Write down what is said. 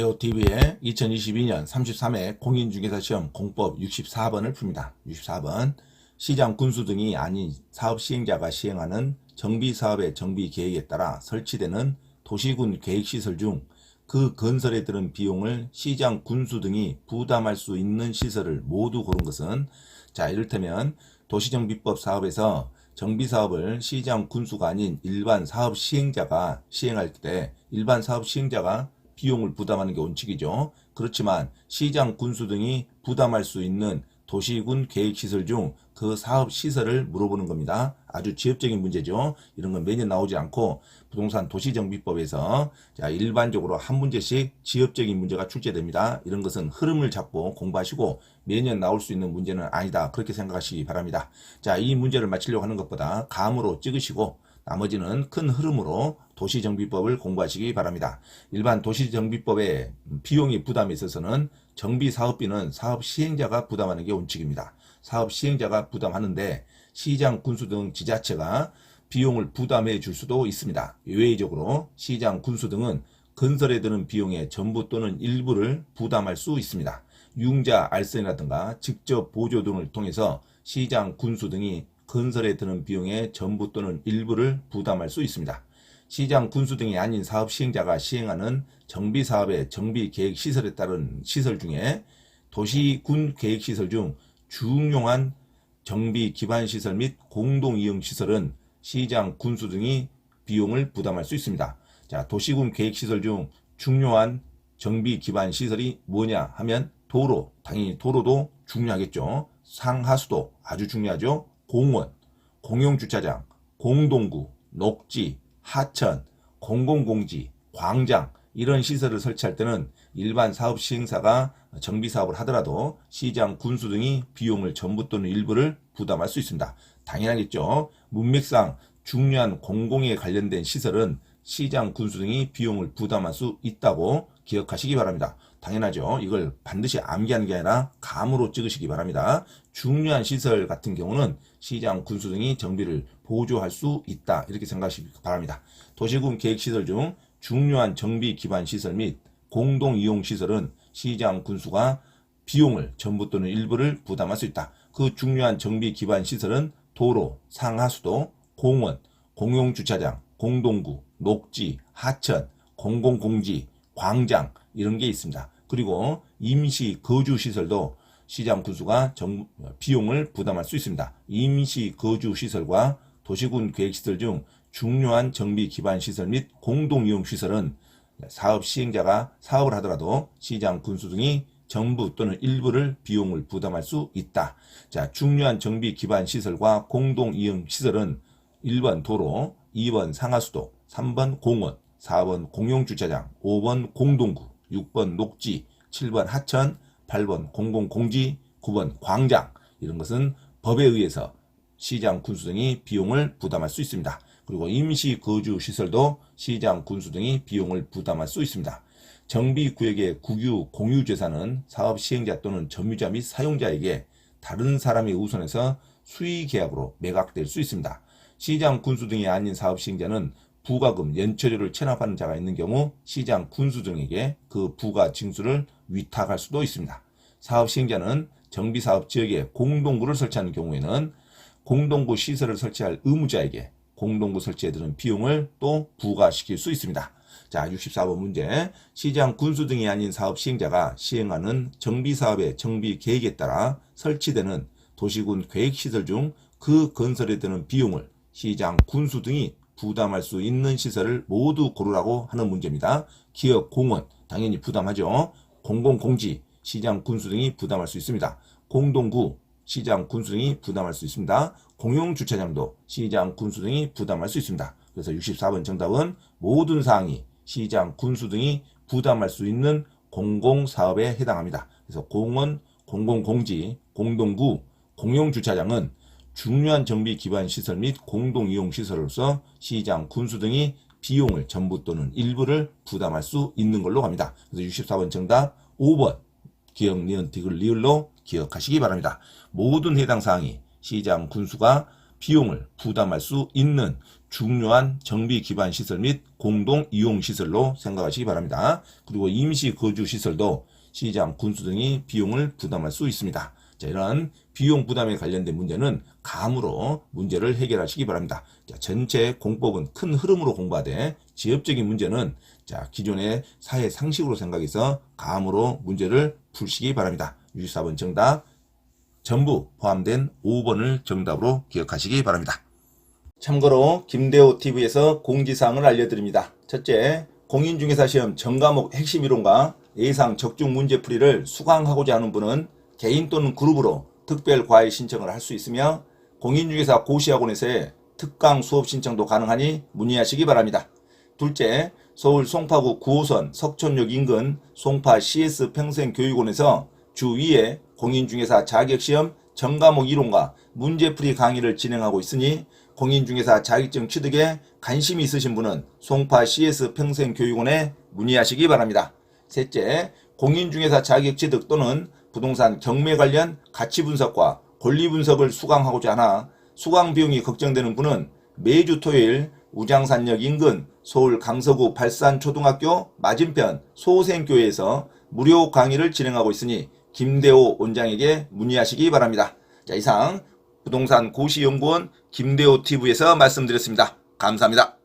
런데오TV의 2022년 33회 공인중개사 시험 공법 64번을 풉니다. 64번 시장 군수 등이 아닌 사업 시행자가 시행하는 정비 사업의 정비 계획에 따라 설치되는 도시군 계획시설 중 그 건설에 드는 비용을 시장 군수 등이 부담할 수 있는 시설을 모두 고른 것은 자 이를테면 도시정비법 사업에서 정비 사업을 시장 군수가 아닌 일반 사업 시행자가 시행할 때 일반 사업 시행자가 비용을 부담하는 게 원칙이죠. 그렇지만 시장 군수 등이 부담할 수 있는 도시군 계획시설 중 그 사업 시설을 물어보는 겁니다. 아주 지엽적인 문제죠. 이런 건 매년 나오지 않고 부동산 도시정비법에서 자 일반적으로 한 문제씩 지엽적인 문제가 출제됩니다. 이런 것은 흐름을 잡고 공부하시고 매년 나올 수 있는 문제는 아니다. 그렇게 생각하시기 바랍니다. 자, 이 문제를 맞히려고 하는 것보다 감으로 찍으시고 나머지는 큰 흐름으로 도시정비법을 공부하시기 바랍니다. 일반 도시정비법의 비용이 부담에 있어서는 정비사업비는 사업 시행자가 부담하는 게 원칙입니다. 사업 시행자가 부담하는데 시장 군수 등 지자체가 비용을 부담해 줄 수도 있습니다. 예외적으로 시장 군수 등은 건설에 드는 비용의 전부 또는 일부를 부담할 수 있습니다. 융자 알선이라든가 직접 보조 등을 통해서 시장 군수 등이 건설에 드는 비용의 전부 또는 일부를 부담할 수 있습니다. 시장 군수 등이 아닌 사업 시행자가 시행하는 정비 사업의 정비 계획 시설에 따른 시설 중에 도시 군 계획 시설 중 중요한 정비 기반 시설 및 공동 이용 시설은 시장 군수 등이 비용을 부담할 수 있습니다. 자, 도시군 계획 시설 중 중요한 정비 기반 시설이 뭐냐 하면 도로, 당연히 도로도 중요하겠죠. 상하수도 아주 중요하죠. 공원, 공용주차장, 공동구, 녹지, 하천, 공공공지, 광장 이런 시설을 설치할 때는 일반 사업 시행사가 정비 사업을 하더라도 시장 군수 등이 비용을 전부 또는 일부를 부담할 수 있습니다. 당연하겠죠. 문맥상 중요한 공공에 관련된 시설은 시장 군수 등이 비용을 부담할 수 있다고 기억하시기 바랍니다. 당연하죠. 이걸 반드시 암기하는 게 아니라 감으로 찍으시기 바랍니다. 중요한 시설 같은 경우는 시장 군수 등이 정비를 보조할 수 있다. 이렇게 생각하시기 바랍니다. 도시군 계획시설 중 중요한 정비 기반 시설 및 공동 이용 시설은 시장 군수가 비용을 전부 또는 일부를 부담할 수 있다. 그 중요한 정비 기반 시설은 도로, 상하수도, 공원, 공용 주차장, 공동구, 녹지, 하천, 공공공지, 광장 이런 게 있습니다. 그리고 임시 거주 시설도 시장 군수가 정, 비용을 부담할 수 있습니다. 임시 거주 시설과 도시군 계획 시설 중 중요한 정비 기반 시설 및 공동 이용 시설은 사업 시행자가 사업을 하더라도 시장 군수 등이 전부 또는 일부를 비용을 부담할 수 있다. 자, 중요한 정비 기반 시설과 공동 이용 시설은 1번 도로, 2번 상하수도, 3번 공원, 4번 공용주차장, 5번 공동구, 6번 녹지, 7번 하천, 8번 공공공지, 9번 광장 이런 것은 법에 의해서 시장 군수 등이 비용을 부담할 수 있습니다. 그리고 임시 거주 시설도 시장 군수 등이 비용을 부담할 수 있습니다. 정비 구역의 국유 공유 재산은 사업 시행자 또는 점유자 및 사용자에게 다른 사람이 우선해서 수의 계약으로 매각될 수 있습니다. 시장 군수 등이 아닌 사업 시행자는 부가금, 연체료를 체납하는 자가 있는 경우 시장 군수 등에게 그 부가 징수를 위탁할 수도 있습니다. 사업 시행자는 정비 사업 지역에 공동구를 설치하는 경우에는 공동구 시설을 설치할 의무자에게 공동구 설치에 드는 비용을 또 부과시킬 수 있습니다. 자, 64번 문제. 시장 군수 등이 아닌 사업 시행자가 시행하는 정비 사업의 정비 계획에 따라 설치되는 도시군 계획 시설 중 그 건설에 드는 비용을 시장 군수 등이 부담할 수 있는 시설을 모두 고르라고 하는 문제입니다. 기업 공원 당연히 부담하죠. 공공공지 시장 군수 등이 부담할 수 있습니다. 공동구 시장 군수 등이 부담할 수 있습니다. 공용주차장도 시장 군수 등이 부담할 수 있습니다. 그래서 64번 정답은 모든 사항이 시장 군수 등이 부담할 수 있는 공공사업에 해당합니다. 그래서 공원, 공공공지, 공동구, 공용주차장은 중요한 정비 기반 시설 및 공동 이용 시설로서 시장, 군수 등이 비용을 전부 또는 일부를 부담할 수 있는 걸로 갑니다. 그래서 64번 정답 5번 기억, 니은, 디귿, 리을로 기억하시기 바랍니다. 모든 해당 사항이 시장, 군수가 비용을 부담할 수 있는 중요한 정비 기반 시설 및 공동 이용 시설로 생각하시기 바랍니다. 그리고 임시 거주 시설도 시장, 군수 등이 비용을 부담할 수 있습니다. 자, 이런 비용 부담에 관련된 문제는 감으로 문제를 해결하시기 바랍니다. 자, 전체 공법은 큰 흐름으로 공부하되 지역적인 문제는 자, 기존의 사회 상식으로 생각해서 감으로 문제를 풀시기 바랍니다. 64번 정답 전부 포함된 5번을 정답으로 기억하시기 바랍니다. 참고로 김대호 TV에서 공지사항을 알려드립니다. 첫째, 공인중개사 시험 전과목 핵심 이론과 예상 적중 문제풀이를 수강하고자 하는 분은 개인 또는 그룹으로 특별 과외 신청을 할 수 있으며 공인중개사 고시학원에서의 특강 수업 신청도 가능하니 문의하시기 바랍니다. 둘째, 서울 송파구 9호선 석촌역 인근 송파 CS 평생교육원에서 주 2회 공인중개사 자격시험 전과목 이론과 문제풀이 강의를 진행하고 있으니 공인중개사 자격증 취득에 관심이 있으신 분은 송파 CS 평생교육원에 문의하시기 바랍니다. 셋째, 공인중개사 자격 취득 또는 부동산 경매 관련 가치 분석과 권리 분석을 수강하고자 하나 수강 비용이 걱정되는 분은 매주 토요일 우장산역 인근 서울 강서구 발산초등학교 맞은편 소생교회에서 무료 강의를 진행하고 있으니 김대호 원장에게 문의하시기 바랍니다. 자, 이상 부동산 고시연구원 김대호 TV에서 말씀드렸습니다. 감사합니다.